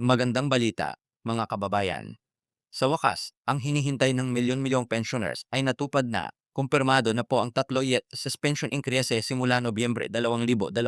Magandang balita, mga kababayan. Sa wakas, ang hinihintay ng milyon-milyong pensioners ay natupad na. Kumpirmado na po ang tatlo yet suspension increase simula Nobyembre 2025.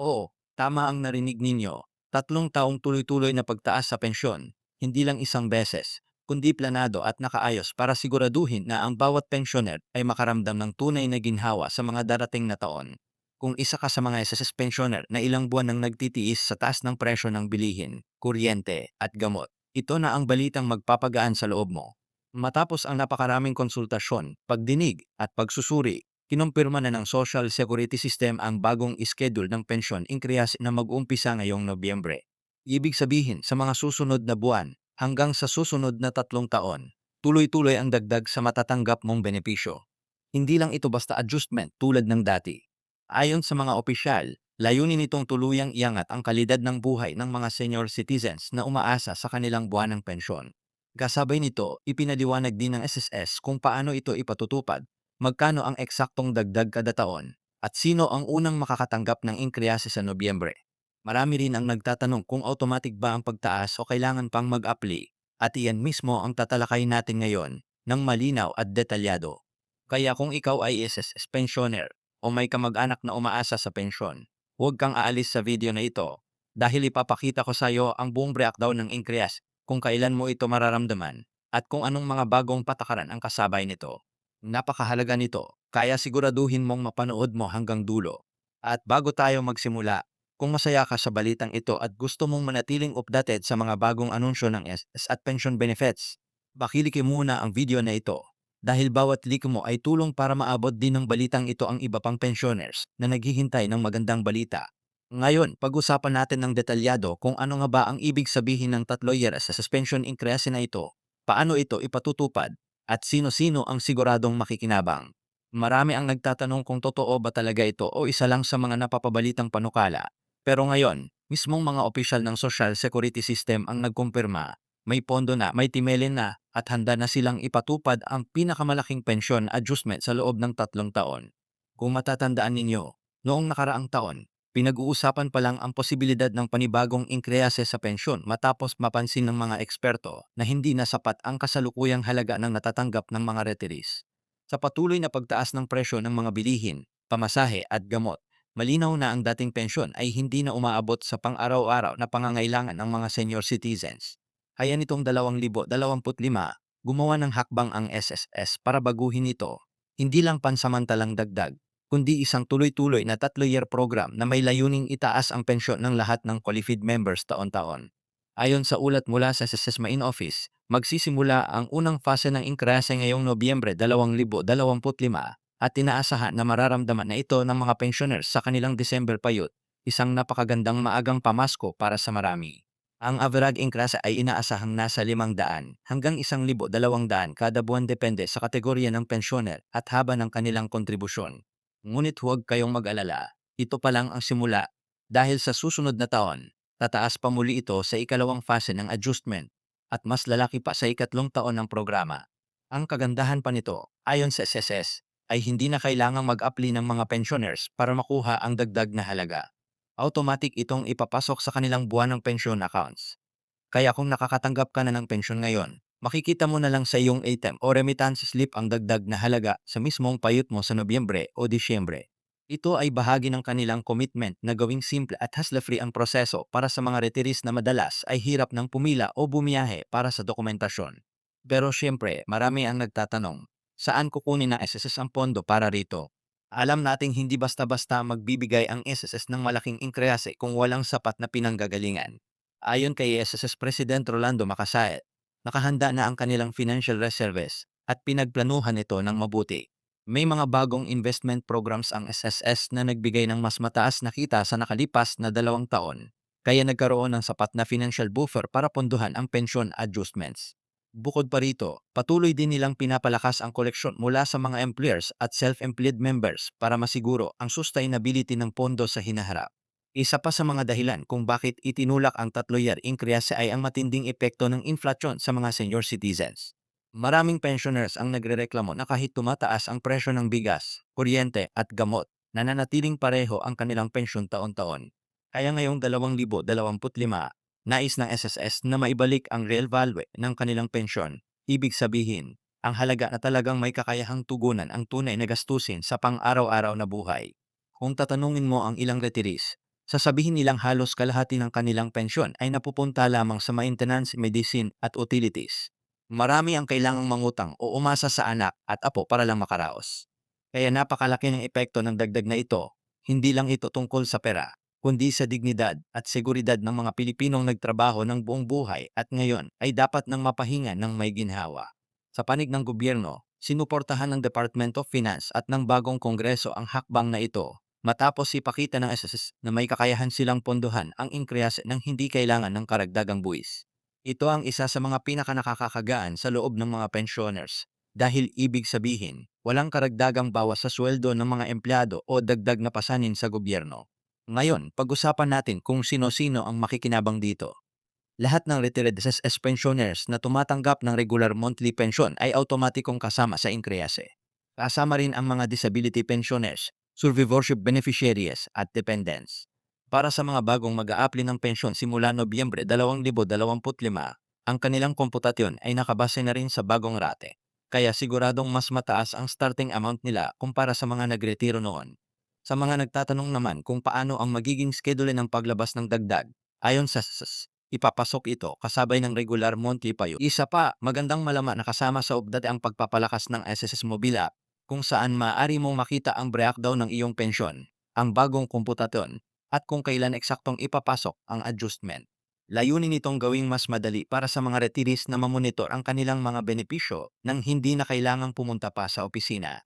Oo, tama ang narinig ninyo. Tatlong taong tuloy-tuloy na pagtaas sa pensyon, hindi lang isang beses, kundi planado at nakaayos para siguraduhin na ang bawat pensioner ay makaramdam ng tunay na ginhawa sa mga darating na taon. Kung isa ka sa mga SS pensioner na ilang buwan nang nagtitiis sa taas ng presyo ng bilihin, kuryente at gamot, ito na ang balitang magpapagaan sa loob mo. Matapos ang napakaraming konsultasyon, pagdinig at pagsusuri, kinumpirma na ng Social Security System ang bagong schedule ng pensyon increase na mag-umpisa ngayong Nobyembre. Ibig sabihin sa mga susunod na buwan hanggang sa susunod na tatlong taon, tuloy-tuloy ang dagdag sa matatanggap mong benepisyo. Hindi lang ito basta adjustment tulad ng dati. Ayon sa mga opisyal, layunin nitong tuluyang iangat ang kalidad ng buhay ng mga senior citizens na umaasa sa kanilang buwan ng pensyon. Kasabay nito, ipinaliwanag din ng SSS kung paano ito ipatutupad, magkano ang eksaktong dagdag kada taon, at sino ang unang makakatanggap ng increase sa Nobyembre. Marami rin ang nagtatanong kung automatic ba ang pagtaas o kailangan pang mag-apply, at iyan mismo ang tatalakay natin ngayon ng malinaw at detalyado. Kaya kung ikaw ay SSS pensioner o may kamag-anak na umaasa sa pensyon, huwag kang aalis sa video na ito dahil ipapakita ko sa iyo ang buong breakdown ng increase kung kailan mo ito mararamdaman at kung anong mga bagong patakaran ang kasabay nito. Napakahalaga nito, kaya siguraduhin mong mapanood mo hanggang dulo. At bago tayo magsimula, kung masaya ka sa balitang ito at gusto mong manatiling updated sa mga bagong anunsyo ng SS at pension benefits, bakiliki muna ang video na ito dahil bawat click mo ay tulong para maabot din ng balitang ito ang iba pang pensioners na naghihintay ng magandang balita. Ngayon, pag-usapan natin ng detalyado kung ano nga ba ang ibig sabihin ng tatlo years sa suspension increase na ito, paano ito ipatutupad, at sino-sino ang siguradong makikinabang. Marami ang nagtatanong kung totoo ba talaga ito o isa lang sa mga napapabalitang panukala. Pero ngayon, mismong mga opisyal ng Social Security System ang nagkumpirma, may pondo na, may timelin na, at handa na silang ipatupad ang pinakamalaking pensyon adjustment sa loob ng tatlong taon. Kung matatandaan ninyo, noong nakaraang taon, Pinag-uusapan pa lang ang posibilidad ng panibagong increase sa pensyon matapos mapansin ng mga eksperto na hindi na sapat ang kasalukuyang halaga ng natatanggap ng mga retirees. Sa patuloy na pagtaas ng presyo ng mga bilihin, pamasahe at gamot, malinaw na ang dating pensyon ay hindi na umaabot sa pang-araw-araw na pangangailangan ng mga senior citizens. Kaya nitong 2025, gumawa ng hakbang ang SSS para baguhin ito, hindi lang pansamantalang dagdag, kundi isang tuloy-tuloy na tatlo-year program na may layuning itaas ang pensyon ng lahat ng qualified members taon-taon. Ayon sa ulat mula sa SESMA in Office, magsisimula ang unang fase ng increase ngayong Nobyembre 2025 at tinaasahan na mararamdaman na ito ng mga pensioners sa kanilang December payut, isang napakagandang maagang pamasko para sa marami. Ang average increase ay inaasahang nasa 500 hanggang 1,200 kada buwan depende sa kategorya ng pensioner at haba ng kanilang kontribusyon. Ngunit huwag kayong mag-alala, ito pa lang ang simula dahil sa susunod na taon, tataas pa muli ito sa ikalawang fase ng adjustment at mas lalaki pa sa ikatlong taon ng programa. Ang kagandahan pa nito, ayon sa SSS, ay hindi na kailangang mag-apply ng mga pensioners para makuha ang dagdag na halaga. Automatic itong ipapasok sa kanilang buwan ng pension accounts. Kaya kung nakakatanggap ka na ng pensyon ngayon, makikita mo na lang sa iyong ATM o remittance slip ang dagdag na halaga sa mismong payut mo sa Nobyembre o Disyembre. Ito ay bahagi ng kanilang commitment na gawing simple at hassle-free ang proseso para sa mga retirees na madalas ay hirap ng pumila o bumiyahe para sa dokumentasyon. Pero siyempre, marami ang nagtatanong, saan kukunin na SSS ang pondo para rito? Alam nating hindi basta-basta magbibigay ang SSS ng malaking increase kung walang sapat na pinanggagalingan. Ayon kay SSS President Rolando Macasayet, nakahanda na ang kanilang financial reserves at pinagplanuhan ito ng mabuti. May mga bagong investment programs ang SSS na nagbigay ng mas mataas na kita sa nakalipas na dalawang taon, kaya nagkaroon ng sapat na financial buffer para ponduhan ang pension adjustments. Bukod pa rito, patuloy din nilang pinapalakas ang koleksyon mula sa mga employers at self-employed members para masiguro ang sustainability ng pondo sa hinaharap. Isa pa sa mga dahilan kung bakit itinulak ang tatlo-year increase ay ang matinding epekto ng inflasyon sa mga senior citizens. Maraming pensioners ang nagrereklamo na kahit tumataas ang presyo ng bigas, kuryente at gamot, nananatiling pareho ang kanilang pensyon taon-taon. Kaya ngayong 2025, nais ng SSS na maibalik ang real value ng kanilang pensyon. Ibig sabihin, ang halaga na talagang may kakayahang tugunan ang tunay na gastusin sa pang-araw-araw na buhay. Kung tatanungin mo ang ilang retirees, sasabihin nilang halos kalahati ng kanilang pensyon ay napupunta lamang sa maintenance, medicine at utilities. Marami ang kailangang mangutang o umasa sa anak at apo para lang makaraos. Kaya napakalaki ng epekto ng dagdag na ito. Hindi lang ito tungkol sa pera, kundi sa dignidad at seguridad ng mga Pilipinong nagtrabaho ng buong buhay at ngayon ay dapat nang mapahinga ng may ginhawa. Sa panig ng gobyerno, sinuportahan ng Department of Finance at ng bagong kongreso ang hakbang na ito matapos ipakita ng SSS na may kakayahan silang pondohan ang increase ng hindi kailangan ng karagdagang buwis. Ito ang isa sa mga pinakanakakakagaan sa loob ng mga pensioners dahil ibig sabihin, walang karagdagang bawas sa sweldo ng mga empleyado o dagdag na pasanin sa gobyerno. Ngayon, pag-usapan natin kung sino-sino ang makikinabang dito. Lahat ng retired SSS pensioners na tumatanggap ng regular monthly pension ay automatikong kasama sa increase. Kasama rin ang mga disability pensioners, survivorship beneficiaries at dependents. Para sa mga bagong mag-a-apply ng pensyon simula Nobyembre 2025, ang kanilang komputasyon ay nakabase na rin sa bagong rate. Kaya siguradong mas mataas ang starting amount nila kumpara sa mga nagretiro noon. Sa mga nagtatanong naman kung paano ang magiging schedule ng paglabas ng dagdag, ayon sa SSS, ipapasok ito kasabay ng regular monthly payo. Isa pa, magandang malaman na kasama sa update ang pagpapalakas ng SSS Mobile App kung saan maaari mong makita ang breakdown ng iyong pensyon, ang bagong komputasyon, at kung kailan eksaktong ipapasok ang adjustment. Layunin nitong gawing mas madali para sa mga retirees na mamonitor ang kanilang mga benepisyo nang hindi na kailangang pumunta pa sa opisina.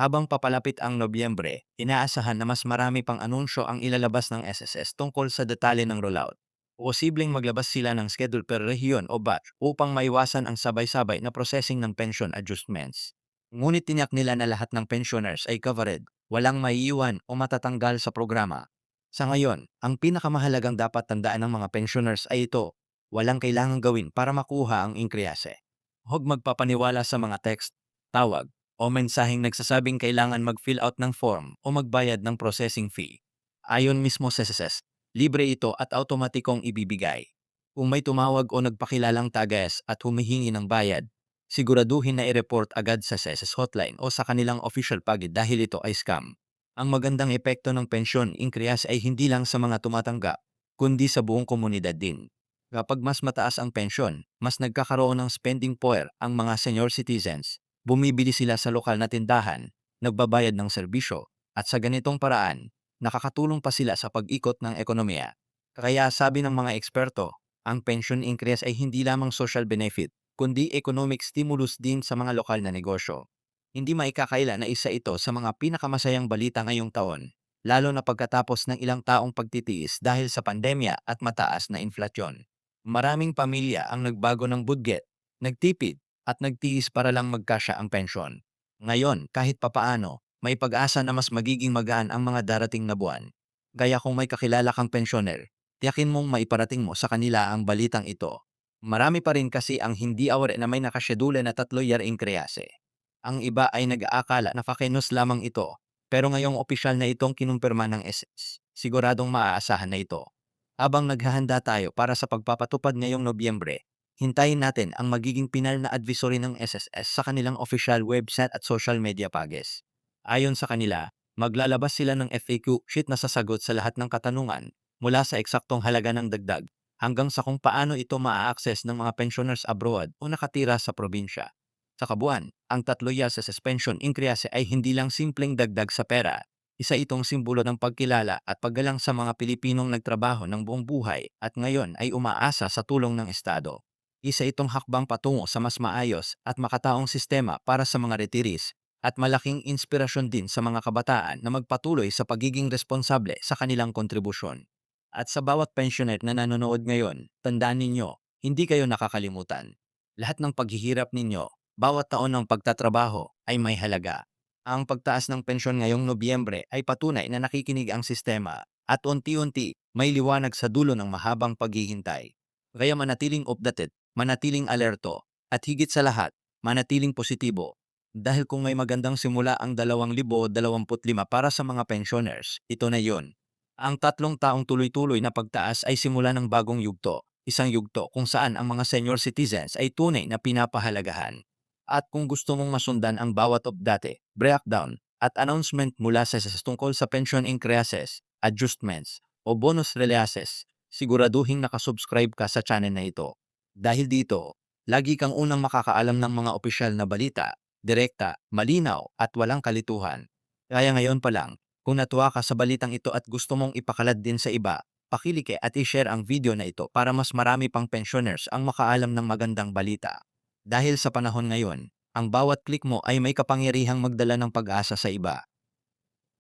Habang papalapit ang Nobyembre, inaasahan na mas marami pang anunsyo ang ilalabas ng SSS tungkol sa detalye ng rollout. Posibleng maglabas sila ng schedule per rehiyon o batch upang maiwasan ang sabay-sabay na processing ng pension adjustments. Ngunit tinyak nila na lahat ng pensioners ay covered, walang maiiwan o matatanggal sa programa. Sa ngayon, ang pinakamahalagang dapat tandaan ng mga pensioners ay ito, walang kailangang gawin para makuha ang increase. Huwag magpapaniwala sa mga text, tawag, o mensaheng nagsasabing kailangan mag-fill out ng form o magbayad ng processing fee. Ayon mismo sa SSS, libre ito at automatikong ibibigay. Kung may tumawag o nagpakilalang tagas at humihingi ng bayad, siguraduhin na i-report agad sa SSS hotline o sa kanilang official pagid dahil ito ay scam. Ang magandang epekto ng pensyon increase ay hindi lang sa mga tumatanggap, kundi sa buong komunidad din. Kapag mas mataas ang pensyon, mas nagkakaroon ng spending power ang mga senior citizens. Bumibili sila sa lokal na tindahan, nagbabayad ng serbisyo, at sa ganitong paraan, nakakatulong pa sila sa pag-ikot ng ekonomiya. Kaya sabi ng mga eksperto, ang pension increase ay hindi lamang social benefit, kundi economic stimulus din sa mga lokal na negosyo. Hindi maikakaila na isa ito sa mga pinakamasayang balita ngayong taon, lalo na pagkatapos ng ilang taong pagtitiis dahil sa pandemya at mataas na inflasyon. Maraming pamilya ang nagbago ng budget, nagtipid, at nagtiis para lang magkasya ang pensyon. Ngayon, kahit papaano, may pag-asa na mas magiging magaan ang mga darating na buwan. Gaya kung may kakilala kang pensyoner, tiyakin mong maiparating mo sa kanila ang balitang ito. Marami pa rin kasi ang hindi aware na may nakasyedule na tatlo year increase. Ang iba ay nag-aakala na fakenos lamang ito, pero ngayong opisyal na itong kinumpirma ng SS, siguradong maaasahan na ito. Habang naghahanda tayo para sa pagpapatupad ngayong Nobyembre, hintayin natin ang magiging pinal na advisory ng SSS sa kanilang official website at social media pages. Ayon sa kanila, maglalabas sila ng FAQ sheet na sasagot sa lahat ng katanungan mula sa eksaktong halaga ng dagdag hanggang sa kung paano ito maa-access ng mga pensioners abroad o nakatira sa probinsya. Sa kabuuan, ang tatlo years sa suspension increase ay hindi lang simpleng dagdag sa pera. Isa itong simbolo ng pagkilala at paggalang sa mga Pilipinong nagtrabaho ng buong buhay at ngayon ay umaasa sa tulong ng Estado. Isa itong hakbang patungo sa mas maayos at makataong sistema para sa mga retirees at malaking inspirasyon din sa mga kabataan na magpatuloy sa pagiging responsable sa kanilang kontribusyon. At sa bawat pensioner na nanonood ngayon, tandaan ninyo, hindi kayo nakakalimutan. Lahat ng paghihirap ninyo bawat taon ng pagtatrabaho ay may halaga. Ang pagtaas ng pensyon ngayong Nobyembre ay patunay na nakikinig ang sistema at unti-unti may liwanag sa dulo ng mahabang paghihintay. Kaya manatiling updated, manatiling alerto, at higit sa lahat, manatiling positibo. Dahil kung may magandang simula ang 2025 para sa mga pensioners, ito na yon. Ang tatlong taong tuloy-tuloy na pagtaas ay simula ng bagong yugto isang yugto kung saan ang mga senior citizens ay tunay na pinapahalagahan. At kung gusto mong masundan ang bawat update, breakdown, at announcement mula sa sa tungkol sa pension increases, adjustments, o bonus releases, siguraduhin nakasubscribe ka sa channel na ito. Dahil dito, lagi kang unang makakaalam ng mga opisyal na balita, direkta, malinaw, at walang kalituhan. Kaya ngayon pa lang, kung natuwa ka sa balitang ito at gusto mong ipakalat din sa iba, pakilike at i-share ang video na ito para mas marami pang pensioners ang makaalam ng magandang balita. Dahil sa panahon ngayon, ang bawat click mo ay may kapangyarihang magdala ng pag-asa sa iba.